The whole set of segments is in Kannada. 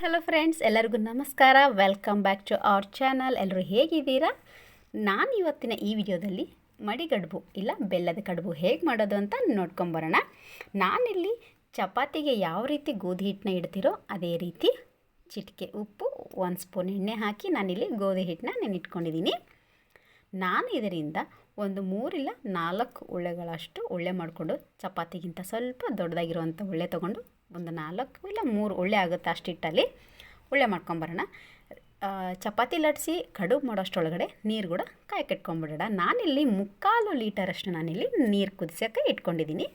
ಹಲೋ ಫ್ರೆಂಡ್ಸ್ ಎಲ್ಲರಿಗೂ ನಮಸ್ಕಾರ. Welcome back to our channel ಎಲ್ಲರೂ ಹೇಗಿದ್ದೀರಾ? ನಾನು ಇವತ್ತಿನ ಈ ವಿಡಿಯೋದಲ್ಲಿ ಮಡಿಗಡುಬು, ಇಲ್ಲ ಬೆಲ್ಲದ ಕಡುಬು ಹೇಗೆ ಮಾಡೋದು ಅಂತ ನೋಡ್ಕೊಂಬರೋಣ ನಾನಿಲ್ಲಿ ಚಪಾತಿಗೆ ಯಾವ ರೀತಿ ಗೋಧಿ ಹಿಟ್ಟನ್ನ ಇಡ್ತೀರೋ ಅದೇ ರೀತಿ ಚಿಟಿಕೆ ಉಪ್ಪು, ಒಂದು ಸ್ಪೂನ್ ಎಣ್ಣೆ ಹಾಕಿ ನಾನಿಲ್ಲಿ ಗೋಧಿ ಹಿಟ್ಟನ್ನ ನೆನಿಟ್ಕೊಂಡಿದ್ದೀನಿ. ನಾನು ಇದರಿಂದ ಒಂದು ಮೂರಿಲ್ಲ ನಾಲ್ಕು ಉಳ್ಳೆಗಳಷ್ಟು ಉಳ್ಳೆ ಮಾಡಿಕೊಂಡು, ಚಪಾತಿಗಿಂತ ಸ್ವಲ್ಪ ದೊಡ್ಡದಾಗಿರುವಂಥ ಉಳ್ಳೆ ತೊಗೊಂಡು ಒಂದು ನಾಲ್ಕು ಇಲ್ಲ ಮೂರು ಉಳ್ಳೆ ಆಗುತ್ತೆ ಅಷ್ಟಿಟ್ಟಲ್ಲಿ ಉಳ್ಳೆ ಮಾಡ್ಕೊಂಬರೋಣ. ಚಪಾತಿ ಲಟ್ಸಿ ಕಡುಬು ಮಾಡೋಷ್ಟೊಳಗಡೆ ನೀರು ಕೂಡ ಕಾಯಿ ಕಟ್ಕೊಂಬಿಡೋಣ. ನಾನಿಲ್ಲಿ ಮುಕ್ಕಾಲು ಲೀಟರಷ್ಟು ನಾನಿಲ್ಲಿ ನೀರು ಕುದಿಸೋಕ್ಕೆ ಇಟ್ಕೊಂಡಿದ್ದೀನಿ.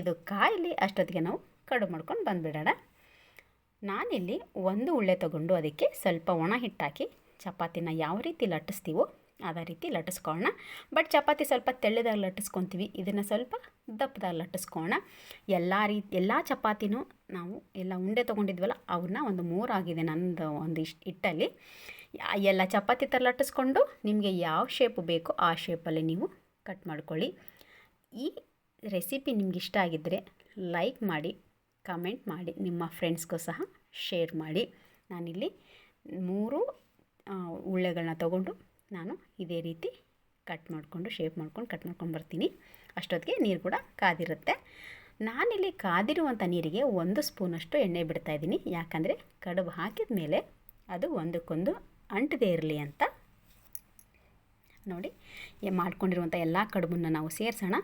ಇದು ಕಾಯಿಲಿ ಅಷ್ಟೊತ್ತಿಗೆ ನಾವು ಕಡುಬು ಮಾಡ್ಕೊಂಡು ಬಂದುಬಿಡೋಣ. ನಾನಿಲ್ಲಿ ಒಂದು ಉಳ್ಳೆ ತಗೊಂಡು ಅದಕ್ಕೆ ಸ್ವಲ್ಪ ಒಣ ಹಿಟ್ಟಾಕಿ ಚಪಾತಿನ ಯಾವ ರೀತಿ ಲಟ್ಟಿಸ್ತೀವೋ ಅದೇ ರೀತಿ ಲಟ್ಟಿಸ್ಕೊಳ್ಳೋಣ ಬಟ್ ಚಪಾತಿ ಸ್ವಲ್ಪ ತೆಳ್ಳದಾಗ ಲಟ್ಟಿಸ್ಕೊತೀವಿ. ಇದನ್ನು ಸ್ವಲ್ಪ ದಪ್ಪದಾಗ ಲಟ್ಟಿಸ್ಕೊಳ್ಳೋಣ ಎಲ್ಲ ರೀತಿ, ಎಲ್ಲ ಚಪಾತಿನೂ ನಾವು ಎಲ್ಲ ಉಂಡೆ ತೊಗೊಂಡಿದ್ವಲ್ಲ ಅವನ್ನ ಒಂದು ಮೂರಾಗಿದೆ ನಂದು ಒಂದು ಇಷ್ಟು ಹಿಟ್ಟಲ್ಲಿ. ಎಲ್ಲ ಚಪಾತಿ ಥರ ಲಟ್ಟಿಸ್ಕೊಂಡು ನಿಮಗೆ ಯಾವ ಶೇಪ್ ಬೇಕೋ ಆ ಶೇಪಲ್ಲಿ ನೀವು ಕಟ್ ಮಾಡ್ಕೊಳ್ಳಿ. ಈ ರೆಸಿಪಿ ನಿಮ್ಗೆ ಇಷ್ಟ ಆಗಿದ್ದರೆ ಲೈಕ್ ಮಾಡಿ ಕಮೆಂಟ್ ಮಾಡಿ, ನಿಮ್ಮ ಫ್ರೆಂಡ್ಸ್ಗೂ ಸಹ ಶೇರ್ ಮಾಡಿ. ನಾನಿಲ್ಲಿ ಮೂರು ಉಳ್ಳೆಗಳನ್ನ ತಗೊಂಡು ನಾನು ಇದೇ ರೀತಿ ಕಟ್ ಮಾಡಿಕೊಂಡು ಶೇಪ್ ಮಾಡ್ಕೊಂಡು ಕಟ್ ಮಾಡ್ಕೊಂಡು ಬರ್ತೀನಿ. ಅಷ್ಟೊತ್ತಿಗೆ ನೀರು ಕೂಡ ಕಾದಿರುತ್ತೆ. ನಾನಿಲ್ಲಿ ಕಾದಿರುವಂಥ ನೀರಿಗೆ ಒಂದು ಸ್ಪೂನಷ್ಟು ಎಣ್ಣೆ ಬಿಡ್ತಾ ಇದ್ದೀನಿ. ಯಾಕಂದರೆ ಕಡುಬು ಹಾಕಿದ ಮೇಲೆ ಅದು ಒಂದಕ್ಕೊಂದು ಅಂಟದೇ ಇರಲಿ ಅಂತ. ನೋಡಿ ಮಾಡ್ಕೊಂಡಿರುವಂಥ ಎಲ್ಲ ಕಡುಬನ್ನು ನಾವು ಸೇರಿಸೋಣ.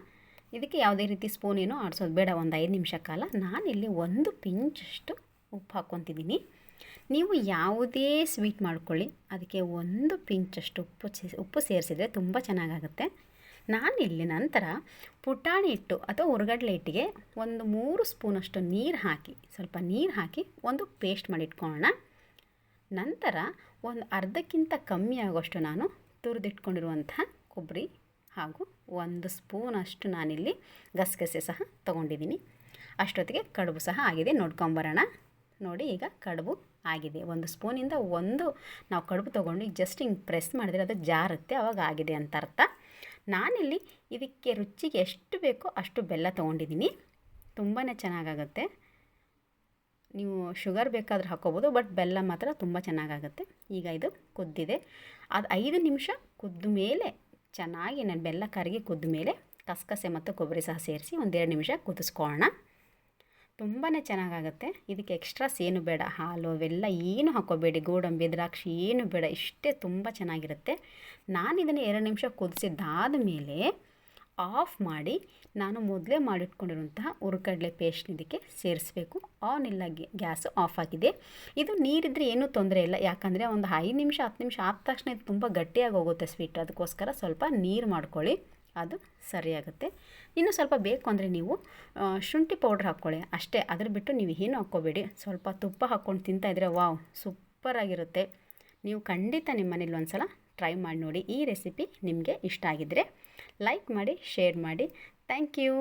ಇದಕ್ಕೆ ಯಾವುದೇ ರೀತಿ ಸ್ಪೂನ್ ಏನೋ ಆಡಿಸೋದು ಬೇಡ, ಒಂದು ಐದು ನಿಮಿಷ ಕಾಲ. ನಾನಿಲ್ಲಿ ಒಂದು ಪಿಂಚಷ್ಟು ಉಪ್ಪು ಹಾಕ್ಕೊತಿದ್ದೀನಿ. ನೀವು ಯಾವುದೇ ಸ್ವೀಟ್ ಮಾಡ್ಕೊಳ್ಳಿ, ಅದಕ್ಕೆ ಒಂದು ಪಿಂಚಷ್ಟು ಉಪ್ಪು ಉಪ್ಪು ಸೇರಿಸಿದರೆ ತುಂಬ ಚೆನ್ನಾಗಾಗುತ್ತೆ. ನಾನಿಲ್ಲಿ ನಂತರ ಪುಟಾಣಿ ಹಿಟ್ಟು ಅಥವಾ ಉರ್ಗಡ್ಲೆ ಹಿಟ್ಟಿಗೆ ಒಂದು ಮೂರು ಸ್ಪೂನಷ್ಟು ನೀರು ಹಾಕಿ, ಸ್ವಲ್ಪ ನೀರು ಹಾಕಿ ಒಂದು ಪೇಸ್ಟ್ ಮಾಡಿ ಇಟ್ಕೊಳ್ಳೋಣ. ನಂತರ ಒಂದು ಅರ್ಧಕ್ಕಿಂತ ಕಮ್ಮಿ ಆಗೋಷ್ಟು ನಾನು ತುರಿದಿಟ್ಕೊಂಡಿರುವಂಥ ಕೊಬ್ಬರಿ ಹಾಗೂ ಒಂದು ಸ್ಪೂನಷ್ಟು ನಾನಿಲ್ಲಿ ಗಸಗಸೆ ಸಹ ತೊಗೊಂಡಿದ್ದೀನಿ. ಅಷ್ಟೊತ್ತಿಗೆ ಕಡುಬು ಸಹ ಆಗಿದೆ ನೋಡ್ಕೊಂಬರೋಣ. ನೋಡಿ ಈಗ ಕಡುಬು ಆಗಿದೆ. ಒಂದು ಸ್ಪೂನಿಂದ ಒಂದು ನಾವು ಕಡುಬು ತೊಗೊಂಡು ಜಸ್ಟ್ ಹಿಂಗೆ ಪ್ರೆಸ್ ಮಾಡಿದ್ರೆ ಅದು ಜಾರುತ್ತೆ, ಅವಾಗ ಆಗಿದೆ ಅಂತ ಅರ್ಥ. ನಾನಿಲ್ಲಿ ಇದಕ್ಕೆ ರುಚಿಗೆ ಎಷ್ಟು ಬೇಕೋ ಅಷ್ಟು ಬೆಲ್ಲ ತೊಗೊಂಡಿದ್ದೀನಿ. ತುಂಬಾ ಚೆನ್ನಾಗಾಗುತ್ತೆ. ನೀವು ಶುಗರ್ ಬೇಕಾದ್ರೆ ಹಾಕೋಬೋದು ಬಟ್ ಬೆಲ್ಲ ಮಾತ್ರ ತುಂಬ ಚೆನ್ನಾಗಾಗುತ್ತೆ. ಈಗ ಇದು ಕುದ್ದಿದೆ. ಅದು ಐದು ನಿಮಿಷ ಕುದ್ದ ಮೇಲೆ, ಚೆನ್ನಾಗಿ ನಾನು ಬೆಲ್ಲ ಕರಗಿ ಕುದ್ದ ಮೇಲೆ, ಕಸಕಸೆ ಮತ್ತು ಕೊಬ್ಬರಿ ಸಹ ಸೇರಿಸಿ ಒಂದೆರಡು ನಿಮಿಷ ಕುದಿಸ್ಕೊಳ್ಳೋಣ. ತುಂಬಾ ಚೆನ್ನಾಗಾಗುತ್ತೆ. ಇದಕ್ಕೆ ಎಕ್ಸ್ಟ್ರಾಸ್ ಏನು ಬೇಡ, ಹಾಲು ಅವೆಲ್ಲ ಏನು ಹಾಕೋಬೇಡಿ ಗೋಡಂಬಿ, ದ್ರಾಕ್ಷಿ ಏನು ಬೇಡ, ಇಷ್ಟೇ ತುಂಬ ಚೆನ್ನಾಗಿರುತ್ತೆ. ನಾನು ಇದನ್ನು ಎರಡು ನಿಮಿಷ ಕುದಿಸಿದ್ದಾದ ಮೇಲೆ ಆಫ್ ಮಾಡಿ ನಾನು ಮೊದಲೇ ಮಾಡಿಟ್ಕೊಂಡಿರುವಂತಹ ಉರುಕಡಲೆ ಪೇಸ್ಟ್ ಇದಕ್ಕೆ ಸೇರಿಸ್ಬೇಕು. ಆನ್ ಇಲ್ಲ ಗ್ಯಾಸು ಆಫ್ ಆಗಿದೆ. ಇದು ನೀರಿದ್ದರೆ ಏನೂ ತೊಂದರೆ ಇಲ್ಲ. ಯಾಕಂದರೆ ಒಂದು ಐದು ನಿಮಿಷ, ಹತ್ತು ನಿಮಿಷ ಆದ ತಕ್ಷಣ ಇದು ತುಂಬ ಗಟ್ಟಿಯಾಗಿ ಹೋಗುತ್ತೆ ಸ್ವೀಟ್ ಅದಕ್ಕೋಸ್ಕರ ಸ್ವಲ್ಪ ನೀರು ಮಾಡ್ಕೊಳ್ಳಿ. ಅದು ಸರಿಯಾಗುತ್ತೆ. ಇನ್ನು ಸ್ವಲ್ಪ ಬೇಕು ಅಂದರೆ ನೀವು ಶುಂಠಿ ಪೌಡ್ರ್ ಹಾಕ್ಕೊಳ್ಳಿ. ಅಷ್ಟೇ, ಅದ್ರ ಬಿಟ್ಟು ನೀವು ಏನು ಹಾಕ್ಕೋಬೇಡಿ. ಸ್ವಲ್ಪ ತುಪ್ಪ ಹಾಕ್ಕೊಂಡು ತಿಂತಾಯಿದ್ರೆ ವಾವ್ ಸೂಪರಾಗಿರುತ್ತೆ ನೀವು ಖಂಡಿತ ನಿಮ್ಮ ಮನೇಲಿ ಒಂದು ಸಲ ಟ್ರೈ ಮಾಡಿ ನೋಡಿ. ಈ ರೆಸಿಪಿ ನಿಮಗೆ ಇಷ್ಟ ಆಗಿದ್ದರೆ ಲೈಕ್ ಮಾಡಿ, ಶೇರ್ ಮಾಡಿ. Thank you.